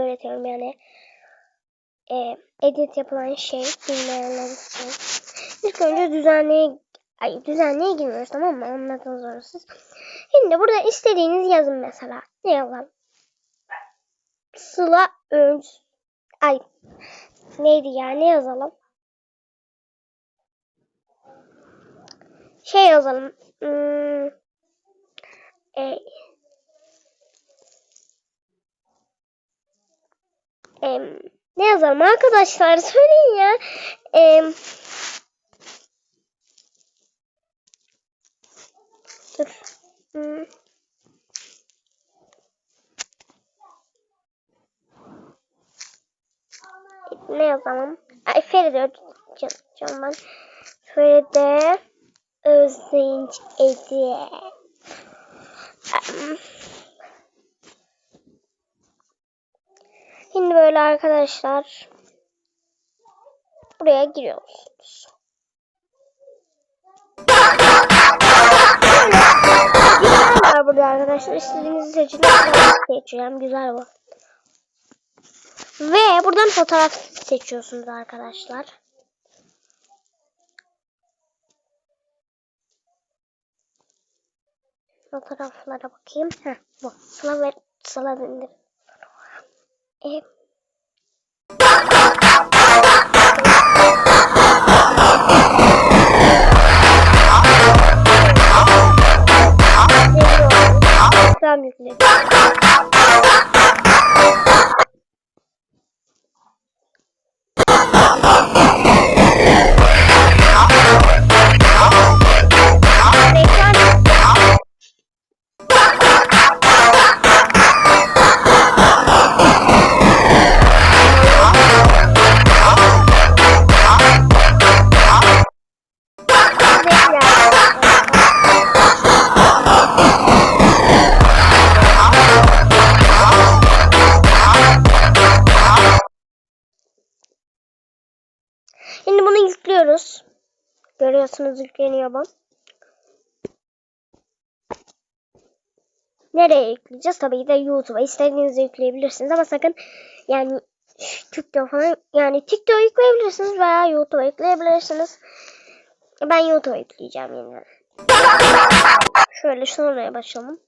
öğretiyorum yani. E, edit yapılan şey bilmeyenler için. İlk önce düzenliğe ay düzenliğe giriyoruz tamam mı? Anlatın zorusuz. Şimdi burada istediğiniz yazın mesela. Ne yazalım? Sıla Öz ay neydi ya ne yazalım? Şey yazalım. Hmm, e, em, ne yazalım arkadaşlar söyleyin ya. Em, dur. Hmm. Ne yazalım? Ay Feride yazacağım ben. Feride Özdeğinç Edi. Arkadaşlar buraya giriyorsunuz. Güzel var burada arkadaşlar. İstediğinizi seçin. Seçeceğim. Güzel bu. Ve buradan fotoğraf seçiyorsunuz arkadaşlar. Fotoğraflara bakayım. Heh, bu. Sıla ve sıla indir. E, program yükledim. Yüklüyoruz. Görüyorsunuz yükleniyor bu. Nereye yükleyeceğiz? Tabii de YouTube'a. İstediğinizi yükleyebilirsiniz ama sakın yani TikTok falan yani TikTok'a yükleyebilirsiniz veya YouTube'a yükleyebilirsiniz. Ben YouTube'a yükleyeceğim yeniden. Şöyle şuraya başlayalım.